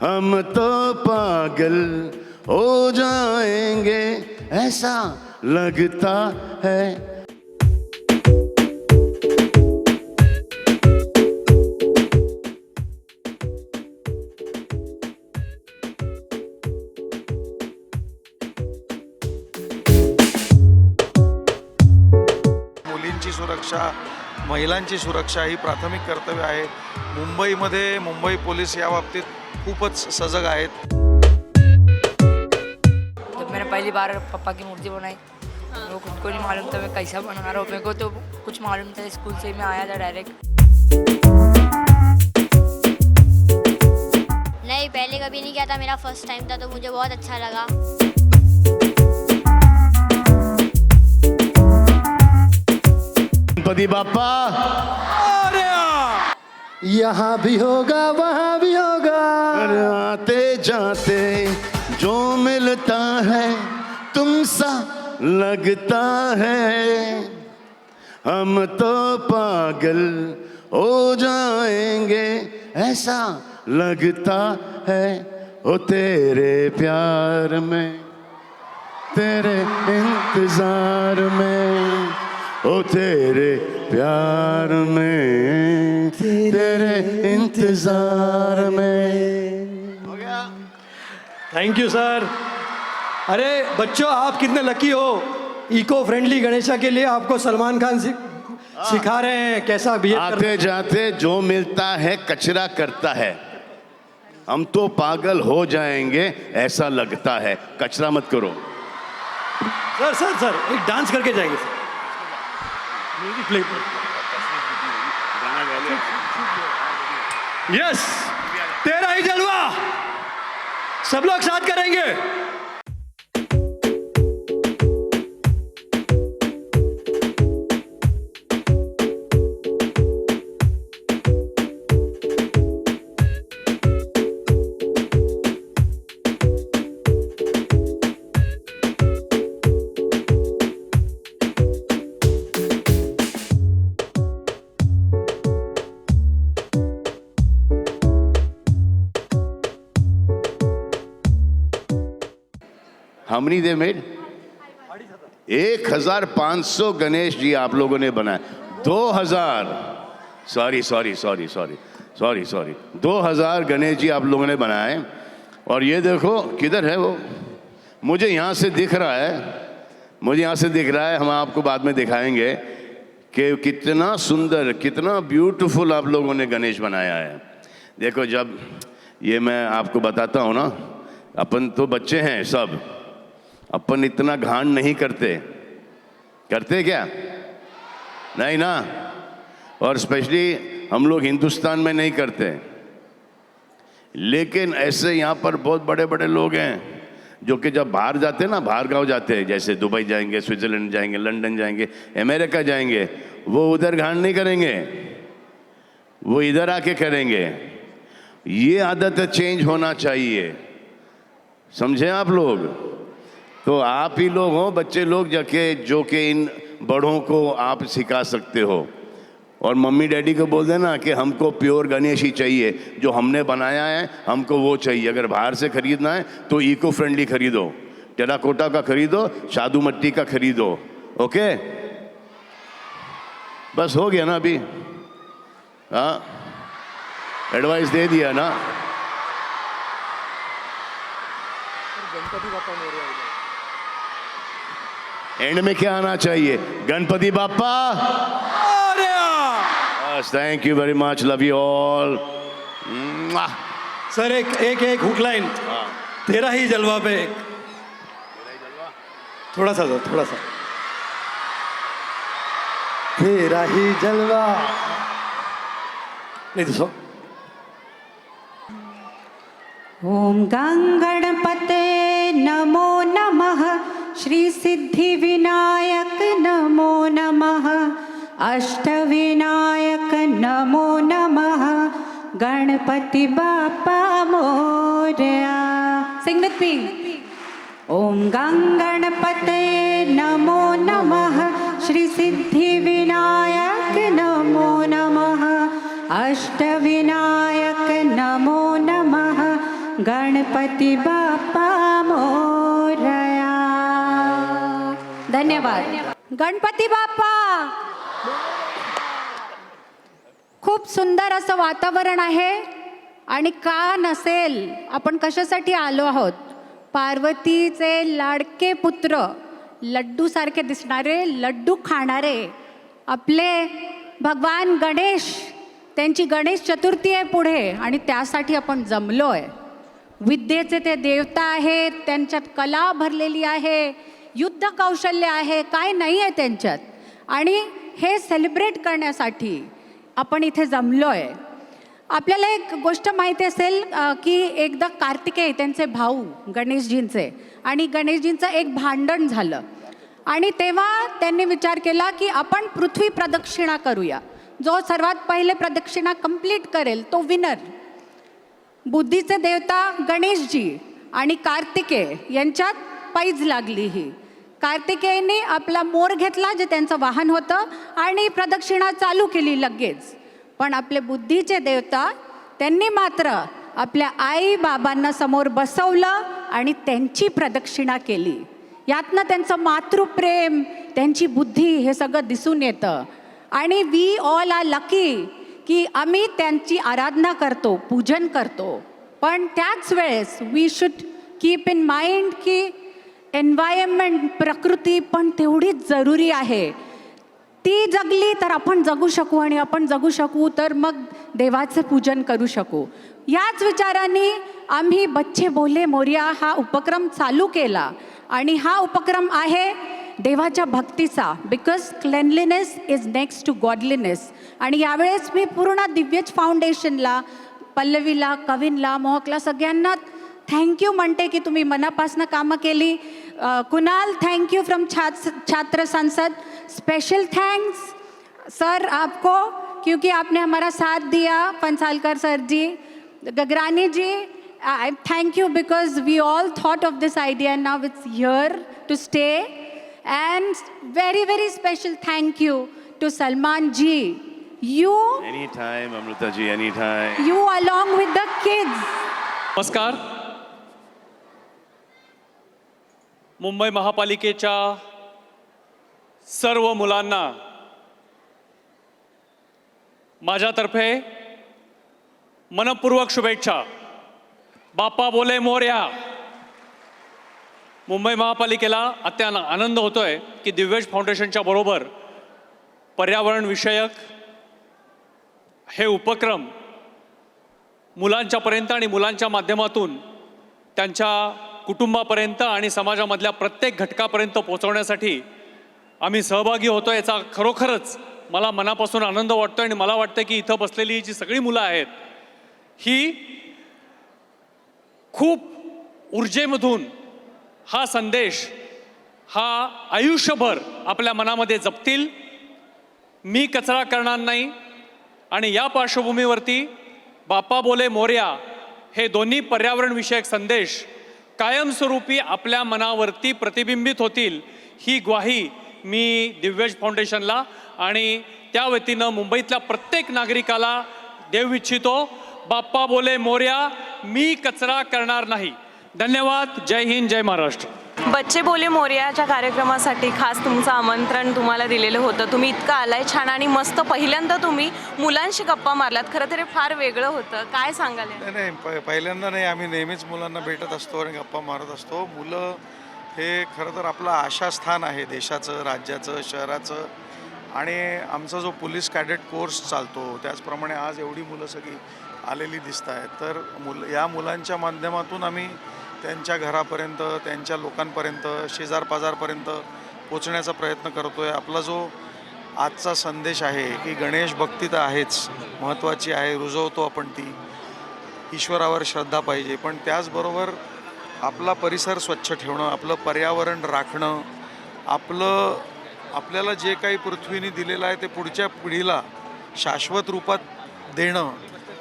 हम तो पागल हो जाएँगे ऐसा लगता है। मुलींची सुरक्षा महिलांची सुरक्षा ही प्राथमिक कर्तव्य आहे. मुंबईमध्ये मुंबई पोलीस या बाबतीत खूपच सजग आहेत. जब मैंने पहली बार पापा की मूर्ति बनाई। वो खुद को नहीं मालूम था मैं कैसा बना रहा। हूँ मेरे को तो कुछ मालूम था स्कूल से ही मैं आया था डायरेक्ट नहीं पहले कभी नहीं किया था मेरा फर्स्ट टाइम था तो मुझे बहुत अच्छा लगा। गणपति बापा। यहाँ भी होगा वहाँ भी होगा। आते जाते जो मिलता है तुमसा लगता है। हम तो पागल हो जाएंगे ऐसा लगता है। ओ तेरे प्यार में तेरे इंतजार में। ओ तेरे प्यार में तेरे इंतज़ार में। हो गया। थैंक यू सर अरे बच्चों आप कितने लकी हो। इको फ्रेंडली गणेशा के लिए आपको सलमान खान सि, सिखा रहे हैं कैसा भी आते जाते जो मिलता है कचरा करता है। हम तो पागल हो जाएँगे ऐसा लगता है। कचरा मत करो। सर सर सर एक डांस करके जाएँगे सर म्यूजिक प्ले यस तेरा ही जलवा सब लोग साथ करेंगे हाउ many they made? एक हज़ार पाँच सौ गणेश जी आप लोगों ने बनाए। दो हज़ार। Sorry sorry sorry sorry sorry sorry दो हज़ार गणेश जी आप लोगों ने बनाए। और ये देखो, किधर है वो? मुझे यहाँ से दिख रहा है। मुझे यहाँ से दिख रहा है, हम आपको बाद में दिखाएँगे कि कितना सुंदर, कितना ब्यूटीफुल आप लोगों ने गणेश बनाया है। देखो, जब ये मैं आपको बताता हूँ ना, अपन तो बच्चे हैं सब। अपन इतना घाण नहीं करते। करते क्या? नहीं ना? और स्पेशली हम लोग हिंदुस्तान में नहीं करते। लेकिन ऐसे यहाँ पर बहुत बड़े बड़े लोग हैं, जो कि जब बाहर जाते हैं ना बाहर गाँव जाते हैं, जैसे दुबई जाएँगे, स्विट्जरलैंड जाएँगे, लंदन जाएँगे, अमेरिका जाएँगे, वो उधर घाण नहीं करेंगे। वो इधर आके करेंगे। ये आदत चेंज होना चाहिए। समझे आप लोग? तो आप ही लोग हो, बच्चे लोग जाके, जो कि इन बड़ों को आप सिखा सकते हो। और मम्मी डैडी को बोल देना कि हमको प्योर गणेश ही चाहिए। जो हमने बनाया है, हमको वो चाहिए। अगर बाहर से खरीदना है तो इको फ्रेंडली खरीदो। टेराकोटा का खरीदो शादू मट्टी का खरीदो। ओके? बस हो गया ना अभी? हाँ? एडवाइस दे दिया ना? एंड में क्या आना चाहिए? Ganapati Bappa thank you very much love you all sir एक एक एक हुक लाइन तेरा ही जलवा पे एक. थोड़ा सा सर थोड़ा सा तेरा ही जलवा. नहीं तो सो ॐ गङ्गणपते नमो नमः श्रीसिद्धिविनायक नमो नमः अष्टविनायक नमो नमः Ganapati Bappa Morya sing with me ॐ गङ्गणपते नमो नमः श्रीसिद्धिविनायक नमो नमः अष्टविनायक नमो नमः गणपती बाप्पा धन्यवाद. गणपती बाप्पा! खूप सुंदर असं वातावरण आहे आणि का नसेल आपण कशासाठी आलो आहोत? पार्वतीचे लाडके पुत्र लड्डूसारखे दिसणारे लड्डू खाणारे आपले भगवान गणेश त्यांची गणेश चतुर्थी आहे पुढे आणि त्यासाठी आपण जमलो आहे विद्येचे ते देवता आहेत त्यांच्यात कला भरलेली आहे. युद्ध कौशल्य आहे काय नाही आहे त्यांच्यात. आणि हे सेलिब्रेट करण्यासाठी आपण इथे जमलो आहे आपल्याला एक गोष्ट माहिती असेल की एकदा कार्तिकेय त्यांचे भाऊ गणेशजींचे आणि गणेशजींचं एक भांडण झालं. आणि तेव्हा त्यांनी विचार केला की आपण पृथ्वी प्रदक्षिणा करूया. जो सर्वात पहिले प्रदक्षिणा कंप्लीट करेल तो विनर बुद्धीचे देवता गणेशजी आणि कार्तिकेय यांच्यात पैज लागली ही. कार्तिकेयने आपला मोर घेतला जे त्यांचं वाहन होतं आणि प्रदक्षिणा चालू केली लगेच. पण आपले बुद्धीचे देवता त्यांनी मात्र आपल्या आई बाबांना समोर बसवलं आणि त्यांची प्रदक्षिणा केली. यातनं त्यांचं मातृप्रेम त्यांची बुद्धी हे सगळं दिसून येतं. आणि वी ऑल आर लकी की आम्ही त्यांची आराधना करतो पूजन करतो. पण त्याच वेळेस we should keep in mind की एन्व्हायरमेंट प्रकृती पण तेवढीच जरुरी आहे. ती जगली तर आपण जगू शकू आणि आपण जगू शकू तर मग देवाचे पूजन करू शकू. याच विचाराने आम्ही बच्चे बोले मोर्या हा उपक्रम चालू केला. आणि हा उपक्रम आहे देवाच्या भक्तीचा because cleanliness is next to godliness आणि यावेळेस मी पूर्ण दिव्यज फाउंडेशनला पल्लवीला कवीनला मोहकला सगळ्यांना थँक्यू म्हणते की तुम्ही मनापासून कामं केली कुणाल थैंक यू फ्रॉम छात्र छात्र संसद। स्पेशल थैंक्स सर आपको क्योंकि आपने हमारा साथ दिया Pansalkar sir ji. Gagrani ji I thank you because we all thought of this idea now it's here to stay and very very special thank you to Salman ji you any time Amrita ji any time you along with the kids नमस्कार मुंबई महापालिकेच्या सर्व मुलांना माझ्यातर्फे मनपूर्वक शुभेच्छा. बाप्पा बोले मोर्या. मुंबई महापालिकेला अत्यान आनंद होतोय की दिव्यज फाउंडेशनच्या बरोबर पर्यावरण विषयक हे उपक्रम मुलांच्यापर्यंत आणि मुलांच्या माध्यमातून त्यांच्या कुटुंबापर्यंत आणि समाजामधल्या प्रत्येक घटकापर्यंत पोहोचवण्यासाठी आम्ही सहभागी होतो याचा खरोखरच मला मनापासून आनंद वाटतो आणि मला वाटतं की इथं बसलेली जी सगळी मुलं आहेत ही खूप ऊर्जेमधून हा संदेश हा आयुष्यभर आपल्या मनामध्ये जपतील. मी कचरा करणार नाही आणि या पार्श्वभूमीवरती बाप्पा बोले मोर्या हे दोन्ही पर्यावरणविषयक संदेश कायमस्वरूपी आपल्या मनावरती प्रतिबिंबित होतील ही ग्वाही मी दिव्यज फाउंडेशनला आणि त्या वतीनं मुंबईतल्या प्रत्येक नागरिकाला देऊ इच्छितो. बाप्पा बोले मोर्या मी कचरा करणार नाही. धन्यवाद. जय हिंद जय महाराष्ट्र. बच्चे बोले मोर्याच्या कार्यक्रमासाठी खास तुमचं आमंत्रण तुम्हाला दिलेलं होतं. तुम्ही इतकं आलाय छान आणि मस्त. पहिल्यांदा तुम्ही मुलांशी गप्पा मारलात. खरं तर फार वेगळं होतं. काय सांगाल नाही नाही प पहिल्यांदा नाही. आम्ही नेहमीच मुलांना भेटत असतो आणि गप्पा मारत असतो. मुलं हे खरं तर आपलं आशास्थान आहे देशाचं राज्याचं शहराचं. आणि आमचा जो पोलीस कॅडेट कोर्स चालतो त्याचप्रमाणे आज एवढी मुलं सगळी आलेली दिसत आहेत तर मुल या मुलांच्या माध्यमातून आम्ही त्यांच्या घरापर्यंत त्यांच्या लोकांपर्यंत शेजारपाजारपर्यंत पोचण्याचा प्रयत्न करतो आहे आपला जो आजचा संदेश आहे की गणेश भक्ती तर आहेच महत्त्वाची आहे रुजवतो आपण ती. ईश्वरावर श्रद्धा पाहिजे. पण त्याचबरोबर आपला परिसर स्वच्छ ठेवणं आपलं पर्यावरण राखणं आपलं आपल्याला जे काही पृथ्वीने दिलेलं आहे ते पुढच्या पिढीला शाश्वत रूपात देणं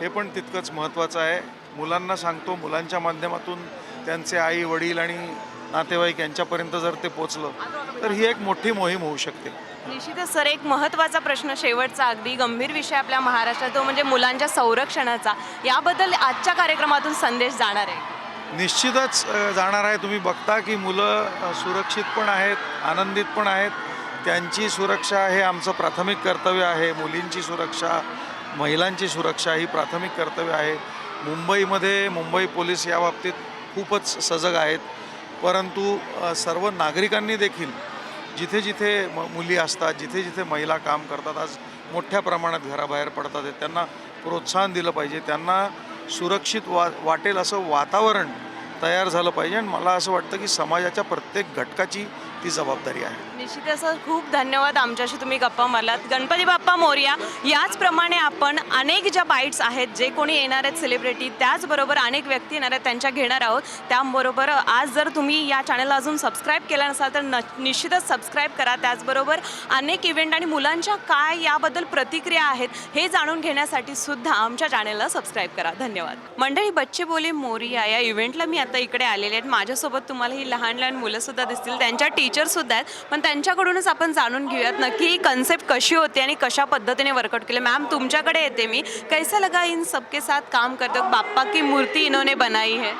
हे पण तितकंच महत्त्वाचं आहे. मुलांना सांगतो मुलांच्या माध्यमातून त्यांचे आई वडील आणि नातेवाईक यांच्यापर्यंत जर ते पोचलं तर ही एक मोठी मोहीम होऊ शकते. निश्चितच सर एक महत्त्वाचा प्रश्न शेवटचा अगदी गंभीर विषय आपल्या महाराष्ट्रात तो म्हणजे मुलांच्या संरक्षणाचा. याबद्दल आजच्या कार्यक्रमातून संदेश जाणार आहे. निश्चितच जाणार आहे. तुम्ही बघता की मुलं सुरक्षित पण आहेत आनंदित पण आहेत. त्यांची सुरक्षा हे आमचं प्राथमिक कर्तव्य आहे. मुलींची सुरक्षा महिलांची सुरक्षा ही प्राथमिक कर्तव्य आहे. मुंबईमध्ये मुंबई पोलीस या बाबतीत खूपच सजग आहेत. परंतु सर्व नागरिकांनी देखील जिथे जिथे म मुली असतात जिथे जिथे महिला काम करतात आज मोठ्या प्रमाणात घराबाहेर पडतात आहेत. त्यांना प्रोत्साहन दिलं पाहिजे. त्यांना सुरक्षित वा वाटेल असं वातावरण तयार झालं पाहिजे. आणि मला असं वाटतं की समाजाच्या प्रत्येक घटकाची ती जबाबदारी आहे. निश्चितच खूप धन्यवाद आमच्याशी तुम्ही गप्पा मारलात. गणपती बाप्पा मोर्या याचप्रमाणे आपण अनेक ज्या बाईट्स आहेत जे कोणी येणार आहेत सेलिब्रिटी त्याचबरोबर अनेक व्यक्ती येणार आहेत त्यांच्या घेणार आहोत. त्याबरोबर आज जर तुम्ही या चॅनलला अजून सबस्क्राईब केला नसाल तर न निश्चितच सबस्क्राईब करा. त्याचबरोबर अनेक इव्हेंट आणि मुलांच्या काय याबद्दल प्रतिक्रिया आहेत हे जाणून घेण्यासाठी सुद्धा आमच्या चॅनलला सबस्क्राईब करा. धन्यवाद. मंडळी बच्चे बोले मोरिया या इव्हेंटला मी आता इकडे आलेले आहेत. माझ्यासोबत तुम्हाला ही लहान लहान मुलंसुद्धा दिसतील. त्यांच्या टीचरसुद्धा आहेत. पण त्यांच्याकडूनच आपण जाणून घेऊयात नक्की ही कन्सेप्ट कशी होती आणि कशा पद्धतीने वर्कआउट केले. मॅम तुमच्याकडे येते मी. कैसा लगा इन सबके साथ काम करते बाप्पा की मूर्ती इन्होंने बनाई है.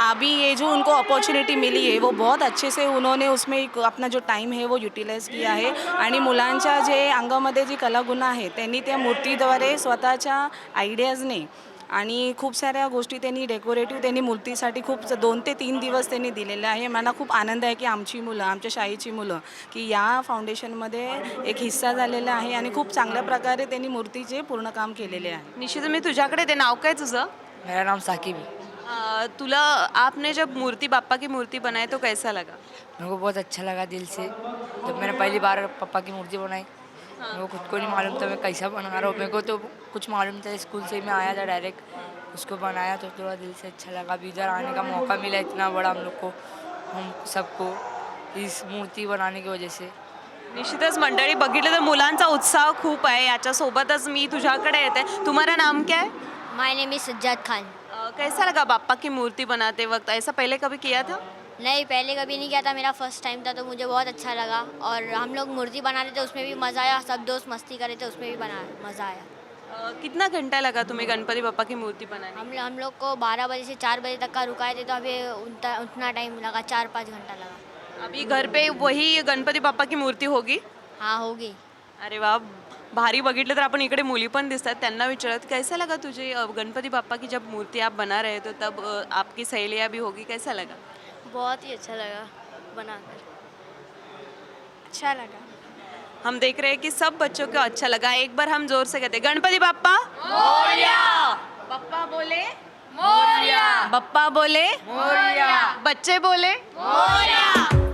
अभी ये जो उनको अपॉर्च्युनिटी मिली है वो बहुत अच्छे से उन्होंने उसमें एक अपना जो टाईम आहे वो युटिलाइज किया आहे आणि मुलांच्या जे अंगामध्ये जी कलागुण आहे त्यांनी त्या मूर्तीद्वारे स्वतःच्या आयडियाजने आणि खूप साऱ्या गोष्टी त्यांनी डेकोरेटिव्ह त्यांनी मूर्तीसाठी खूप दोन ते तीन दिवस त्यांनी दिलेले आहे. मला खूप आनंद आहे की आमची मुलं आमच्या शाळेची मुलं की या फाउंडेशनमध्ये एक हिस्सा झालेला आहे आणि खूप चांगल्या प्रकारे त्यांनी मूर्तीचे पूर्ण काम केलेले आहे. निश्चित मी तुझ्याकडे ते नाव काय तुझं? मेरा नाम साकिब है तुला आपने जब मूर्ति बाप्पा की मूर्ति बनाई तो कैसा लगा? मेरे को बहुत अच्छा लगा दिल से। जब मैंने पहली बार पापा की मूर्ति बनाई मेरे को खुद को नहीं मालूम था मैं कैसा बना रहा हूँ। मेरे को तो कुछ मालूम था स्कूल से ही मैं आया था डायरेक्ट उसको बनाया तो थोड़ा दिल से अच्छा लगा। अभी इधर आने का मौका मिला इतना बड़ा हम लोग को हम सबको इस मूर्ति बनाने की वजह से। निश्चितच मंडळी बघितलं तर मुलांचा उत्साह खूप आहे. याच्यासोबतच मी तुझ्याकडे येते. तुम्हारा नाम क्या? है my name is Sajjad Khan. अ, कैसा लगा बाप्पा की मूर्ति बनाते वक्त? ऐसा पहले कभी किया था? नहीं पहले कभी नहीं किया था मेरा फ़र्स्ट टाइम था तो मुझे बहुत अच्छा लगा। और हम लोग मूर्ति बना रहे थे उसमें भी मज़ा आया सब दोस्त मस्ती कर रहे थे उसमें भी बना मज़ा आया। अ, कितना घंटा लगा तुम्हें गणपति बाप्पा की मूर्ति बनाने हम हम लोग को बारह बजे से चार बजे तक का रुकाए थे तो अभी उतना उतना टाइम लगा चार पाँच घंटा लगा। अभी घर पे वही गणपति बाप्पा की मूर्ति होगी? हाँ होगी। अरे वा भारी बघितलं तर आपण इकडे मुली पण दिसतात त्यांना विचारत कैसा लगा तुझे गणपति बाप्पा की जब मूर्ति आप बना रहे तो तब आपकी सहेलियाँ भी होगी कैसा लगा? बहुत ही अच्छा लगा बनाकर। अच्छा लगा। हम देख रहे हैं कि सब बच्चों को अच्छा लगा। एक बार हम ज़ोर से कहते गणपति गणपति मोरिया। बप्पा बोले मोरिया। बप्पा बोले मोरिया। बच्चे बोले thank you thank you so much